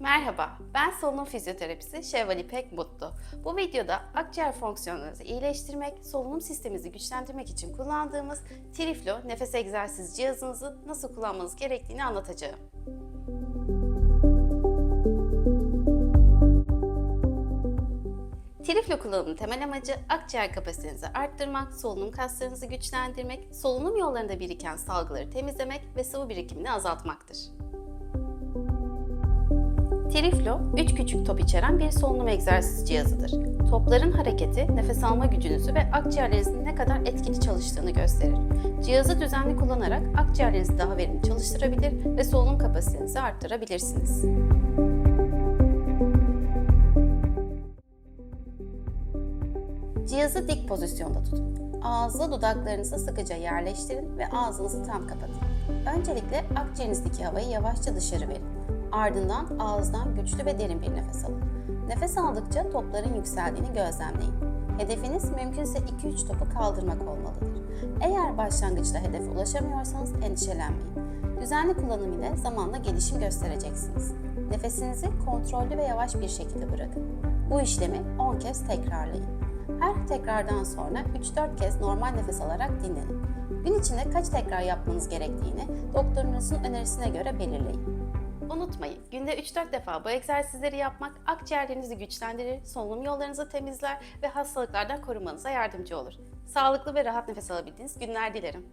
Merhaba, ben solunum fizyoterapisi Şevval İpek Mutlu. Bu videoda akciğer fonksiyonlarınızı iyileştirmek, solunum sisteminizi güçlendirmek için kullandığımız Triflo nefes egzersiz cihazınızı nasıl kullanmanız gerektiğini anlatacağım. Triflo kullanımının temel amacı akciğer kapasitenizi arttırmak, solunum kaslarınızı güçlendirmek, solunum yollarında biriken salgıları temizlemek ve sıvı birikimini azaltmaktır. Triflo, 3 küçük top içeren bir solunum egzersiz cihazıdır. Topların hareketi, nefes alma gücünüzü ve akciğerlerinizin ne kadar etkili çalıştığını gösterir. Cihazı düzenli kullanarak akciğerlerinizi daha verimli çalıştırabilir ve solunum kapasitenizi arttırabilirsiniz. Cihazı dik pozisyonda tutun. Ağzı dudaklarınızı sıkıca yerleştirin ve ağzınızı tam kapatın. Öncelikle akciğerinizdeki havayı yavaşça dışarı verin. Ardından ağızdan güçlü ve derin bir nefes alın. Nefes aldıkça topların yükseldiğini gözlemleyin. Hedefiniz mümkünse 2-3 topu kaldırmak olmalıdır. Eğer başlangıçta hedefe ulaşamıyorsanız endişelenmeyin. Düzenli kullanım ile zamanla gelişim göstereceksiniz. Nefesinizi kontrollü ve yavaş bir şekilde bırakın. Bu işlemi 10 kez tekrarlayın. Her tekrardan sonra 3-4 kez normal nefes alarak dinlenin. Gün içinde kaç tekrar yapmanız gerektiğini doktorunuzun önerisine göre belirleyin. Unutmayın, günde 3-4 defa bu egzersizleri yapmak akciğerlerinizi güçlendirir, solunum yollarınızı temizler ve hastalıklardan korunmanıza yardımcı olur. Sağlıklı ve rahat nefes alabildiğiniz günler dilerim.